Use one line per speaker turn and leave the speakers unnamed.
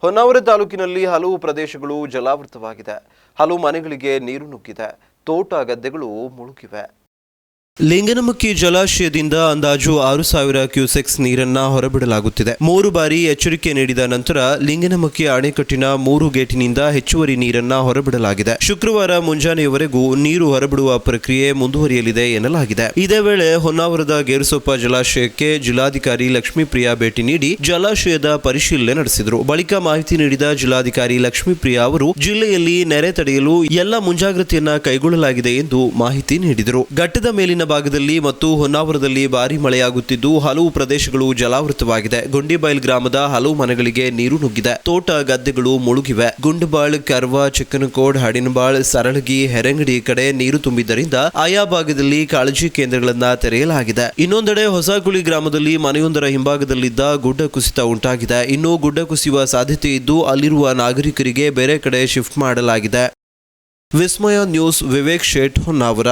ಹೊನ್ನಾವರ ತಾಲೂಕಿನಲ್ಲಿ ಹಲವು ಪ್ರದೇಶಗಳು ಜಲಾವೃತವಾಗಿದೆ. ಹಲವು ಮನೆಗಳಿಗೆ ನೀರು ನುಗ್ಗಿದೆ. ತೋಟ ಗದ್ದೆಗಳು ಮುಳುಗಿವೆ. ಲಿಂಗನಮಕ್ಕಿ ಜಲಾಶಯದಿಂದ ಅಂದಾಜು ಆರು ಸಾವಿರ ಕ್ಯೂಸೆಕ್ಸ್ ನೀರನ್ನ ಹೊರಬಿಡಲಾಗುತ್ತಿದೆ. ಮೂರು ಬಾರಿ ಎಚ್ಚರಿಕೆ ನೀಡಿದ ನಂತರ ಲಿಂಗನಮುಖಿ ಅಣೆಕಟ್ಟಿನ ಮೂರು ಗೇಟಿನಿಂದ ಹೆಚ್ಚುವರಿ ನೀರನ್ನ ಹೊರಬಿಡಲಾಗಿದೆ. ಶುಕ್ರವಾರ ಮುಂಜಾನೆಯವರೆಗೂ ನೀರು ಹೊರಬಿಡುವ ಪ್ರಕ್ರಿಯೆ ಮುಂದುವರಿಯಲಿದೆ ಎನ್ನಲಾಗಿದೆ. ಇದೇ ವೇಳೆ ಹೊನ್ನಾವರದ ಗೇರುಸೊಪ್ಪ ಜಲಾಶಯಕ್ಕೆ ಜಿಲ್ಲಾಧಿಕಾರಿ ಲಕ್ಷ್ಮೀಪ್ರಿಯಾ ಭೇಟಿ ನೀಡಿ ಜಲಾಶಯದ ಪರಿಶೀಲನೆ ನಡೆಸಿದರು. ಬಳಿಕ ಮಾಹಿತಿ ನೀಡಿದ ಜಿಲ್ಲಾಧಿಕಾರಿ ಲಕ್ಷ್ಮೀಪ್ರಿಯಾ ಅವರು, ಜಿಲ್ಲೆಯಲ್ಲಿ ನೆರೆ ತಡೆಯಲು ಎಲ್ಲ ಮುಂಜಾಗ್ರತೆಯನ್ನ ಕೈಗೊಳ್ಳಲಾಗಿದೆ ಎಂದು ಮಾಹಿತಿ ನೀಡಿದರು. ಘಟ್ಟದ ಮೇಲಿನ ಭಾಗದಲ್ಲಿ ಮತ್ತು ಹೊನ್ನಾವರದಲ್ಲಿ ಭಾರಿ ಮಳೆಯಾಗುತ್ತಿದ್ದು, ಹಲವು ಪ್ರದೇಶಗಳು ಜಲಾವೃತವಾಗಿದೆ. ಗುಂಡಿಬೈಲ್ ಗ್ರಾಮದ ಹಲವು ಮನೆಗಳಿಗೆ ನೀರು ನುಗ್ಗಿದೆ. ತೋಟ ಗದ್ದೆಗಳು ಮುಳುಗಿವೆ. ಗುಂಡಬಾಳ್, ಕರ್ವ, ಚಿಕ್ಕನಕೋಡ್, ಹಡಿನಬಾಳ್, ಸರಳಗಿ, ಹೆರಂಗಡಿ ಕಡೆ ನೀರು ತುಂಬಿದ್ದರಿಂದ ಆಯಾ ಭಾಗದಲ್ಲಿ ಕಾಳಜಿ ಕೇಂದ್ರಗಳನ್ನ ತೆರೆಯಲಾಗಿದೆ. ಇನ್ನೊಂದೆಡೆ ಹೊಸಗುಳಿ ಗ್ರಾಮದಲ್ಲಿ ಮನೆಯೊಂದರ ಹಿಂಭಾಗದಲ್ಲಿದ್ದ ಗುಡ್ಡ ಕುಸಿತ ಉಂಟಾಗಿದೆ. ಇನ್ನು ಗುಡ್ಡ ಕುಸಿಯುವ ಸಾಧ್ಯತೆ ಇದ್ದು, ಅಲ್ಲಿರುವ ನಾಗರಿಕರಿಗೆ ಬೇರೆ ಕಡೆ ಶಿಫ್ಟ್ ಮಾಡಲಾಗಿದೆ. ವಿಸ್ಮಯ ನ್ಯೂಸ್, ವಿವೇಕ್ ಶೇಟ್, ಹೊನ್ನಾವರ.